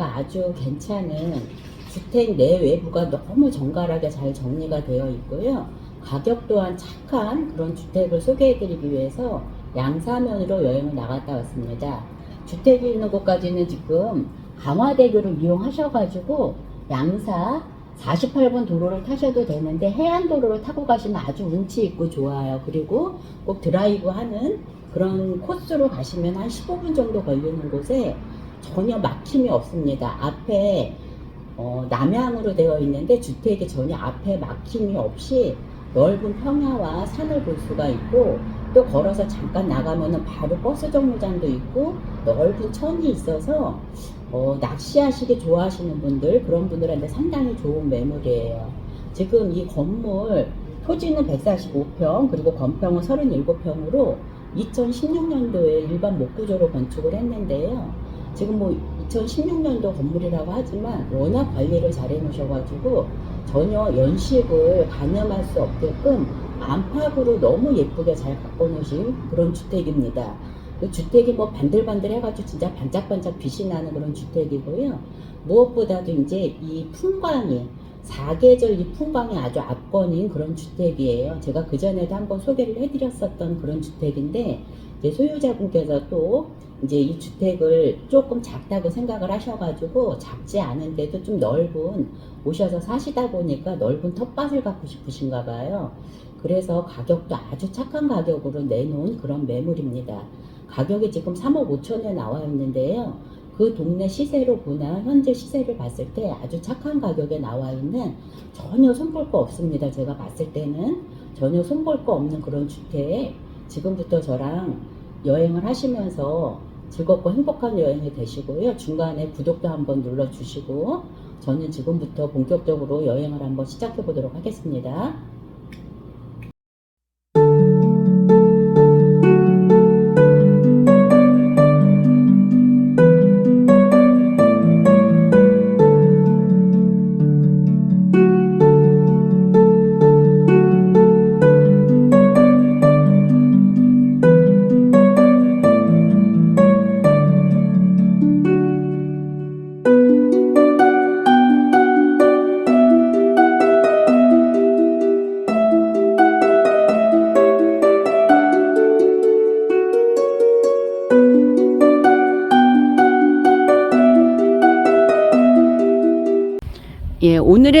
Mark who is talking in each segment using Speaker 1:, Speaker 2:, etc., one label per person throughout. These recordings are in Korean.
Speaker 1: 오늘은 제가 아주 괜찮은 주택 내외부가 너무 정갈하게 잘 정리가 되어 있고요. 가격 또한 착한 그런 주택을 소개해드리기 위해서 양사면으로 여행을 나갔다 왔습니다. 주택이 있는 곳까지는 지금 강화대교를 이용하셔가지고 양사 48번 도로를 타셔도 되는데 해안도로를 타고 가시면 아주 운치 있고 좋아요. 그리고 꼭 드라이브 하는 그런 코스로 가시면 한 15분 정도 걸리는 곳에 전혀 막힘이 없습니다. 앞에 어, 남향으로 되어 있는데 주택이 전혀 앞에 막힘이 없이 넓은 평야와 산을 볼 수가 있고 또 걸어서 잠깐 나가면은 바로 버스 정류장도 있고 넓은 천이 있어서 어, 낚시하시기 좋아하시는 분들 그런 분들한테 상당히 좋은 매물이에요. 지금 이 건물 토지는 145평 그리고 건평은 37평으로 2016년도에 일반 목구조로 건축을 했는데요. 지금 뭐 2016년도 건물이라고 하지만 워낙 관리를 잘 해놓으셔가지고 전혀 연식을 가늠할 수 없게끔 안팎으로 너무 예쁘게 잘 바꿔놓으신 그런 주택입니다. 그 주택이 뭐 반들반들 해가지고 진짜 반짝반짝 빛이 나는 그런 주택이고요. 무엇보다도 이제 이 풍광이 사계절 이 풍광이 아주 압권인 그런 주택이에요. 제가 그 전에도 한번 소개를 해드렸었던 그런 주택인데 이제 소유자분께서 또 이제 이 주택을 조금 작다고 생각을 하셔가지고 작지 않은데도 좀 넓은 오셔서 사시다 보니까 넓은 텃밭을 갖고 싶으신가 봐요. 그래서 가격도 아주 착한 가격으로 내놓은 그런 매물입니다. 가격이 지금 3억 5천에 나와 있는데요. 그 동네 시세로 보나 현재 시세를 봤을 때 아주 착한 가격에 나와 있는 전혀 손볼 거 없습니다. 제가 봤을 때는 전혀 손볼 거 없는 그런 주택 지금부터 저랑 여행을 하시면서 즐겁고 행복한 여행이 되시고요. 중간에 구독도 한번 눌러주시고 저는 지금부터 본격적으로 여행을 한번 시작해 보도록 하겠습니다.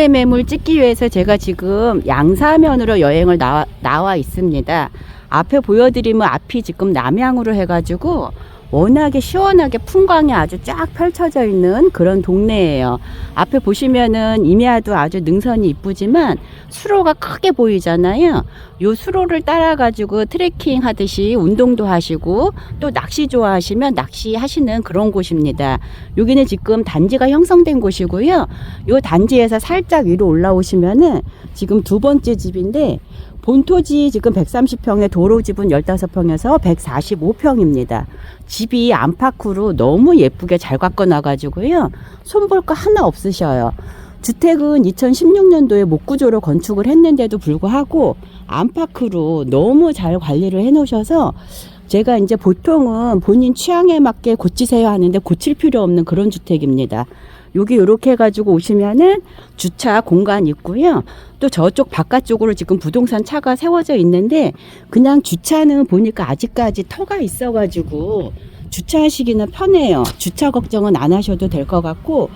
Speaker 1: 오늘의 매물 찍기 위해서 제가 지금 양사면으로 여행을 나와, 나와 있습니다. 앞에 보여드리면 앞이 지금 남향으로 해가지고 워낙에 시원하게 풍광이 아주 쫙 펼쳐져 있는 그런 동네예요. 앞에 보시면은 임야도 아주 능선이 이쁘지만 수로가 크게 보이잖아요. 요 수로를 따라 가지고 트레킹 하듯이 운동도 하시고 또 낚시 좋아하시면 낚시 하시는 그런 곳입니다. 여기는 지금 단지가 형성된 곳이고요. 요 단지에서 살짝 위로 올라오시면은 지금 두 번째 집인데 본토지 지금 130평에 도로집은 15평에서 145평입니다. 집이 안팎으로 너무 예쁘게 잘 가꿔놔가지고요. 손볼 거 하나 없으셔요. 주택은 2016년도에 목구조로 건축을 했는데도 불구하고 안팎으로 너무 잘 관리를 해 놓으셔서 제가 이제 보통은 본인 취향에 맞게 고치세요 하는데 고칠 필요 없는 그런 주택입니다. 여기 이렇게 해가지고 오시면은 주차 공간 있고요. 또 저쪽 바깥쪽으로 지금 부동산 차가 세워져 있는데 그냥 주차는 보니까 아직까지 터가 있어가지고 주차하시기는 편해요. 주차 걱정은 안 하셔도 될 것 같고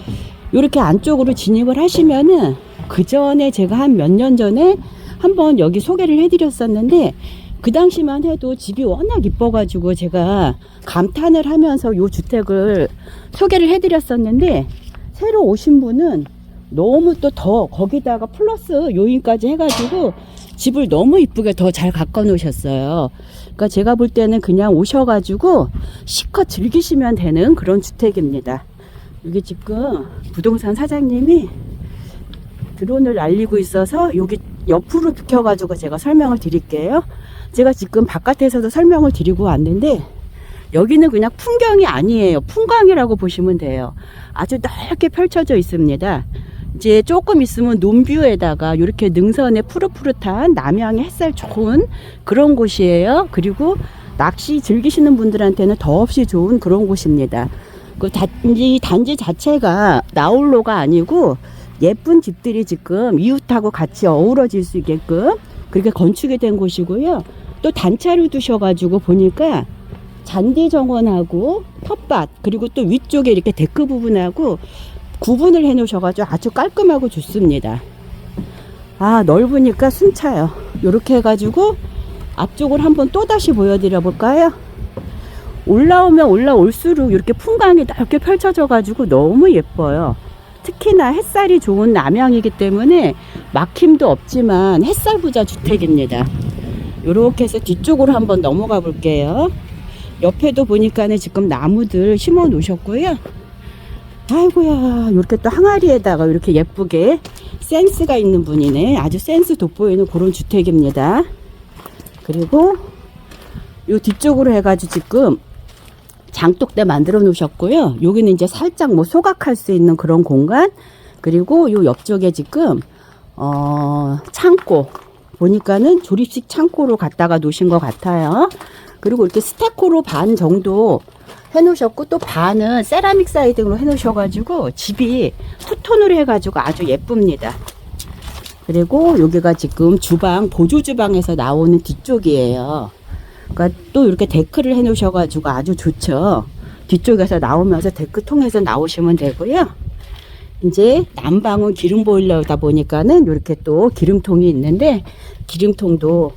Speaker 1: 이렇게 안쪽으로 진입을 하시면은 그 전에 제가 한 몇 년 전에 한번 여기 소개를 해드렸었는데 그 당시만 해도 집이 워낙 이뻐가지고 제가 감탄을 하면서 요 주택을 소개를 해드렸었는데 새로 오신 분은 너무 또 더 거기다가 플러스 요인까지 해가지고 집을 너무 이쁘게 더 잘 가꿔 놓으셨어요. 그러니까 제가 볼 때는 그냥 오셔가지고 실컷 즐기시면 되는 그런 주택입니다. 여기 지금 부동산 사장님이 드론을 날리고 있어서 여기 옆으로 비켜가지고 제가 설명을 드릴게요. 제가 지금 바깥에서도 설명을 드리고 왔는데 여기는 그냥 풍경이 아니에요. 풍광이라고 보시면 돼요. 아주 넓게 펼쳐져 있습니다. 이제 조금 있으면 논뷰에다가 이렇게 능선에 푸릇푸릇한 남향의 햇살 좋은 그런 곳이에요. 그리고 낚시 즐기시는 분들한테는 더없이 좋은 그런 곳입니다. 그 단지 단지 자체가 나홀로가 아니고 예쁜 집들이 지금 이웃하고 같이 어우러질 수 있게끔 그렇게 건축이 된 곳이고요. 또 단차를 두셔가지고 보니까 잔디 정원하고 텃밭 그리고 또 위쪽에 이렇게 데크 부분하고 구분을 해 놓으셔가지고 아주 깔끔하고 좋습니다. 아 넓으니까 숨차요. 이렇게 해가지고 앞쪽을 한번 또 다시 보여드려 볼까요? 올라오면 올라올수록 이렇게 풍광이 넓게 펼쳐져가지고 너무 예뻐요. 특히나 햇살이 좋은 남양이기 때문에 막힘도 없지만 햇살 부자 주택입니다. 이렇게 해서 뒤쪽으로 한번 넘어가 볼게요. 옆에도 보니까는 지금 나무들 심어 놓으셨고요. 아이고야, 이렇게 또 항아리에다가 이렇게 예쁘게 센스가 있는 분이네. 아주 센스 돋보이는 그런 주택입니다. 그리고 요 뒤쪽으로 해가지고 지금 장독대 만들어 놓으셨고요. 여기는 이제 살짝 뭐 소각할 수 있는 그런 공간. 그리고 요 옆쪽에 지금 어 창고 보니까는 조립식 창고로 갖다가 놓으신 것 같아요. 그리고 이렇게 스테코로 반 정도 해놓으셨고 또 반은 세라믹 사이딩으로 해놓으셔가지고 집이 투톤으로 해가지고 아주 예쁩니다. 그리고 여기가 지금 주방 보조 주방에서 나오는 뒤쪽이에요. 그러니까 또 이렇게 데크를 해놓으셔가지고 아주 좋죠. 뒤쪽에서 나오면서 데크 통해서 나오시면 되고요. 이제 난방은 기름 보일러다 보니까는 이렇게 또 기름통이 있는데 기름통도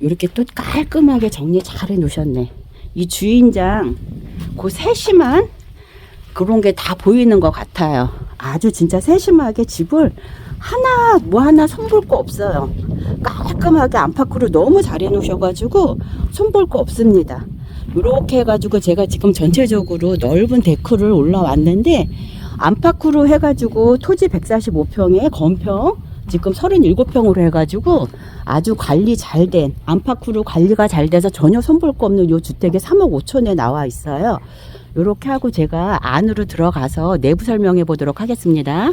Speaker 1: 이렇게 또 깔끔하게 정리 잘 해놓으셨네. 이 주인장 그 세심한 그런 게 다 보이는 것 같아요. 아주 진짜 세심하게 집을 하나 뭐 하나 손볼 거 없어요. 깔끔하게 안팎으로 너무 잘 해놓으셔가지고 손볼 거 없습니다. 이렇게 해가지고 제가 지금 전체적으로 넓은 데크를 올라왔는데 안팎으로 해가지고 토지 145평에 건평 지금 37평으로 해가지고 아주 관리 잘 된 안팎으로 관리가 잘 돼서 전혀 손볼 거 없는 요 주택이 3억 5천에 나와 있어요. 이렇게 하고 제가 안으로 들어가서 내부 설명해 보도록 하겠습니다.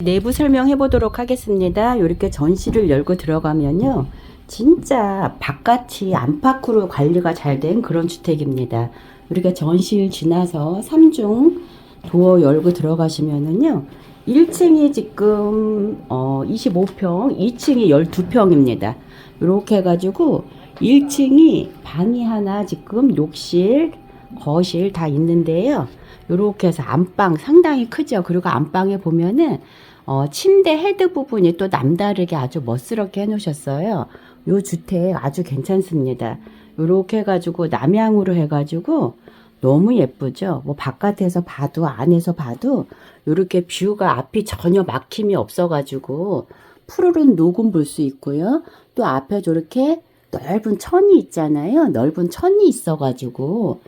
Speaker 1: 내부 설명해 보도록 하겠습니다. 이렇게 전시를 열고 들어가면요. 진짜 바깥이 안팎으로 관리가 잘 된 그런 주택입니다. 이렇게 전시를 지나서 3중 도어 열고 들어가시면은요. 1층이 지금 어 25평, 2층이 12평입니다. 이렇게 해가지고 1층이 방이 하나 지금 욕실, 거실 다 있는데요. 이렇게 해서 안방 상당히 크죠. 그리고 안방에 보면은 어, 침대 헤드 부분이 또 남다르게 아주 멋스럽게 해놓으셨어요. 요 주택 아주 괜찮습니다. 이렇게 해가지고 남향으로 해가지고 너무 예쁘죠. 뭐 바깥에서 봐도 안에서 봐도 이렇게 뷰가 앞이 전혀 막힘이 없어가지고 푸르른 녹음 볼 수 있고요. 또 앞에 저렇게 넓은 천이 있잖아요. 넓은 천이 있어가지고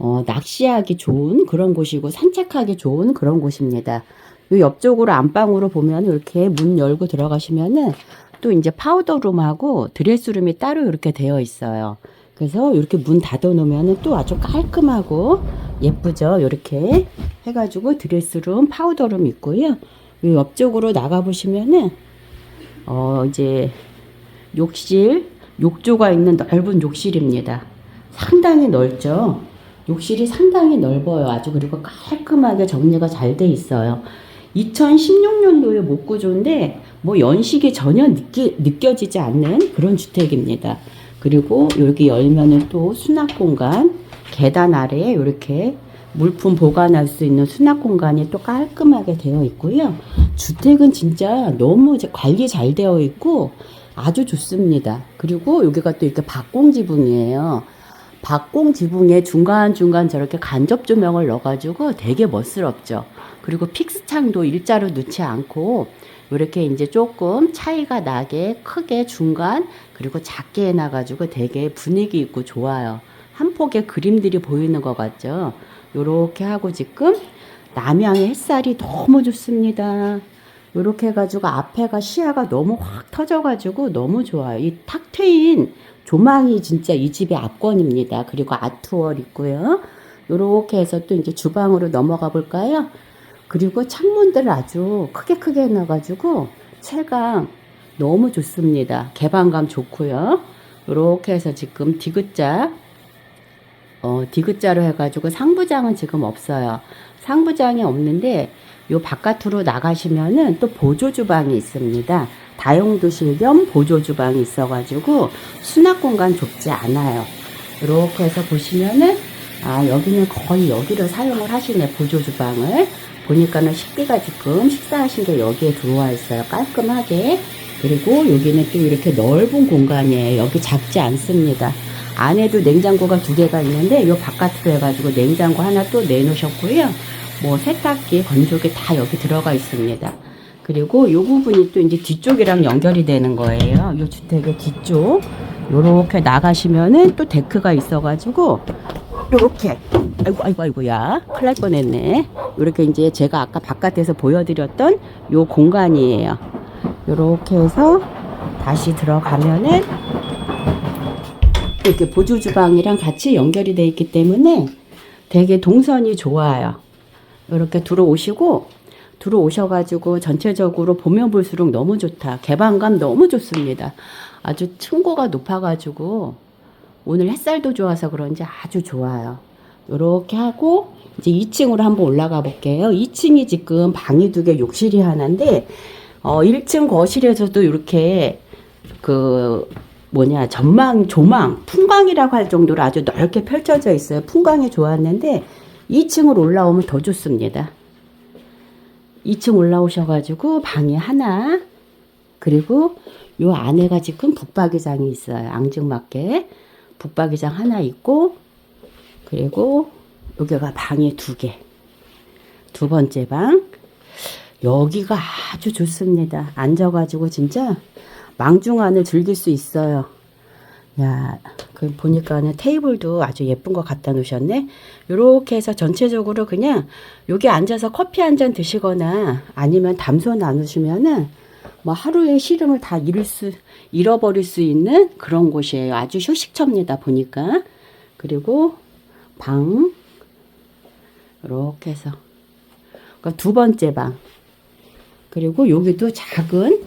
Speaker 1: 어, 낚시하기 좋은 그런 곳이고 산책하기 좋은 그런 곳입니다. 요 옆쪽으로 안방으로 보면 이렇게 문 열고 들어가시면은 또 이제 파우더룸하고 드레스룸이 따로 이렇게 되어 있어요. 그래서 이렇게 문 닫아 놓으면은 또 아주 깔끔하고 예쁘죠. 이렇게 해가지고 드레스룸, 파우더룸 있고요. 요 옆쪽으로 나가 보시면은 어 이제 욕실, 욕조가 있는 넓은 욕실입니다. 상당히 넓죠. 욕실이 상당히 넓어요. 아주 그리고 깔끔하게 정리가 잘 돼 있어요. 2016년도의 목구조인데 뭐 연식이 전혀 느끼, 느껴지지 않는 그런 주택입니다. 그리고 여기 열면은 또 수납 공간, 계단 아래에 이렇게 물품 보관할 수 있는 수납 공간이 또 깔끔하게 되어 있고요. 주택은 진짜 너무 이제 관리 잘 되어 있고 아주 좋습니다. 그리고 여기가 또 이렇게 박공 지붕이에요. 박공 지붕에 중간중간 저렇게 간접 조명을 넣어가지고 되게 멋스럽죠. 그리고 픽스 창도 일자로 넣지 않고 이렇게 이제 조금 차이가 나게 크게 중간 그리고 작게 해놔가지고 되게 분위기 있고 좋아요. 한 폭의 그림들이 보이는 것 같죠. 요렇게 하고 지금 남양의 햇살이 너무 좋습니다. 요렇게 해가지고 앞에가 시야가 너무 확 터져가지고 너무 좋아요. 이 탁 트인 조망이 진짜 이 집의 압권입니다. 그리고 아트월 있고요. 요렇게 해서 또 이제 주방으로 넘어가 볼까요? 그리고 창문들을 아주 크게 크게 해놔가지고 채광 너무 좋습니다. 개방감 좋고요. 요렇게 해서 지금 디귿자 어, 디귿자로 해가지고 상부장은 지금 없어요. 상부장이 없는데 요 바깥으로 나가시면은 또 보조 주방이 있습니다. 다용도실 겸 보조 주방이 있어가지고 수납 공간 좁지 않아요. 이렇게 해서 보시면은 아 여기는 거의 여기를 사용을 하시네 보조 주방을 보니까는 식기가 지금 식사하신 게 여기에 들어와 있어요. 깔끔하게. 그리고 여기는 또 이렇게 넓은 공간이에요. 여기 작지 않습니다. 안에도 냉장고가 두 개가 있는데 요 바깥으로 해가지고 냉장고 하나 또 내놓으셨고요. 뭐 세탁기 건조기 다 여기 들어가 있습니다. 그리고 요 부분이 또 이제 뒤쪽이랑 연결이 되는 거예요. 요 주택의 뒤쪽. 요렇게 나가시면은 또 데크가 있어가지고 요렇게. 아이고 아이고 아이고야. 큰일 날 뻔했네. 요렇게 이제 제가 아까 바깥에서 보여드렸던 요 공간이에요. 요렇게 해서 다시 들어가면은 이렇게 보조 주방이랑 같이 연결이 돼 있기 때문에 되게 동선이 좋아요. 이렇게 들어오시고 들어오셔가지고 전체적으로 보면 볼수록 너무 좋다. 개방감 너무 좋습니다. 아주 층고가 높아가지고 오늘 햇살도 좋아서 그런지 아주 좋아요. 이렇게 하고 이제 2층으로 한번 올라가 볼게요. 2층이 지금 방이 두 개, 욕실이 하나인데 어 1층 거실에서도 이렇게 그 뭐냐 전망 조망 풍광이라고 할 정도로 아주 넓게 펼쳐져 있어요. 풍광이 좋았는데 2층으로 올라오면 더 좋습니다. 2층 올라오셔가지고 방이 하나 그리고 요 안에가 지금 북박이장이 있어요. 앙증맞게 북박이장 하나 있고 그리고 여기가 방이 두 개. 두 번째 방. 여기가 아주 좋습니다. 앉아가지고 진짜 망중안을 즐길 수 있어요. 야, 그 보니까는 테이블도 아주 예쁜 거 갖다 놓으셨네. 요렇게 해서 전체적으로 그냥 여기 앉아서 커피 한 잔 드시거나 아니면 담소 나누시면은 뭐 하루의 시름을 다 잃을 수, 잃어버릴 수 있는 그런 곳이에요. 아주 휴식처입니다. 보니까. 그리고 방. 이렇게 해서. 그러니까 두 번째 방. 그리고 여기도 작은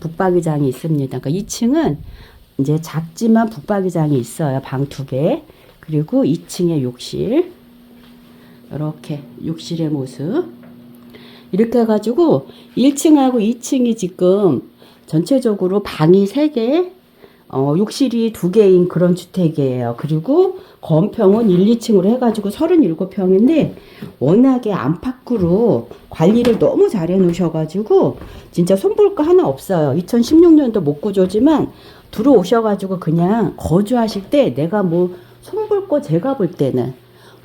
Speaker 1: 북박이장이 있습니다. 그러니까 2층은 이제 작지만 북박이장이 있어요. 방 두 개. 그리고 2층에 욕실. 이렇게 욕실의 모습. 이렇게 해가지고 1층하고 2층이 지금 전체적으로 방이 3개, 어, 욕실이 2개인 그런 주택이에요. 그리고 건평은 1, 2층으로 해가지고 37평인데 워낙에 안팎으로 관리를 너무 잘 해놓으셔가지고 진짜 손볼 거 하나 없어요. 2016년도 목구조지만 들어오셔가지고 그냥 거주하실 때 내가 뭐 손볼 거 제가 볼 때는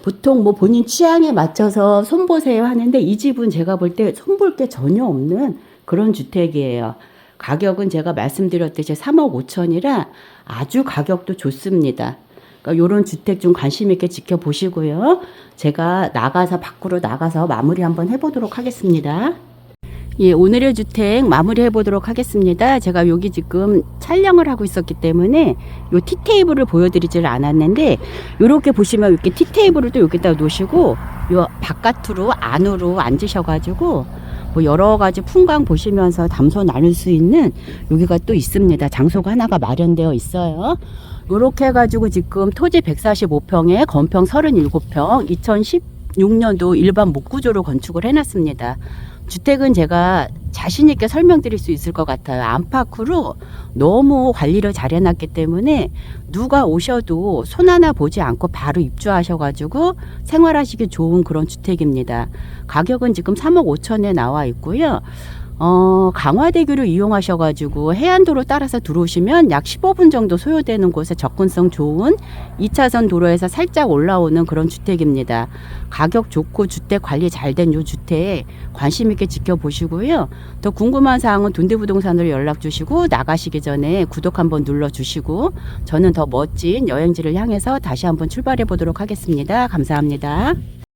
Speaker 1: 보통 뭐 본인 취향에 맞춰서 손보세요 하는데 이 집은 제가 볼 때 손볼 게 전혀 없는 그런 주택이에요. 가격은 제가 말씀드렸듯이 3억 5천이라 아주 가격도 좋습니다. 그러니까 이런 주택 좀 관심 있게 지켜보시고요. 제가 나가서 밖으로 나가서 마무리 한번 해보도록 하겠습니다. 예, 오늘의 주택 마무리 해 보도록 하겠습니다. 제가 여기 지금 촬영을 하고 있었기 때문에 요 티테이블을 보여드리질 않았는데 요렇게 보시면 이렇게 티테이블을 또 여기다 놓으시고 요 바깥으로 안으로 앉으셔가지고 뭐 여러 가지 풍광 보시면서 담소 나눌 수 있는 여기가 또 있습니다. 장소가 하나가 마련되어 있어요. 요렇게 해가지고 지금 토지 145평에 건평 37평 2016년도 일반 목구조로 건축을 해놨습니다. 주택은 제가 자신 있게 설명드릴 수 있을 것 같아요. 안팎으로 너무 관리를 잘 해놨기 때문에 누가 오셔도 손 하나 보지 않고 바로 입주하셔가지고 생활하시기 좋은 그런 주택입니다. 가격은 지금 3억 5천에 나와 있고요. 어, 강화대교를 이용하셔가지고 해안도로 따라서 들어오시면 약 15분 정도 소요되는 곳에 접근성 좋은 2차선 도로에서 살짝 올라오는 그런 주택입니다. 가격 좋고 주택 관리 잘 된 요 주택 관심 있게 지켜보시고요. 더 궁금한 사항은 돈대부동산으로 연락 주시고 나가시기 전에 구독 한번 눌러 주시고 저는 더 멋진 여행지를 향해서 다시 한번 출발해 보도록 하겠습니다. 감사합니다.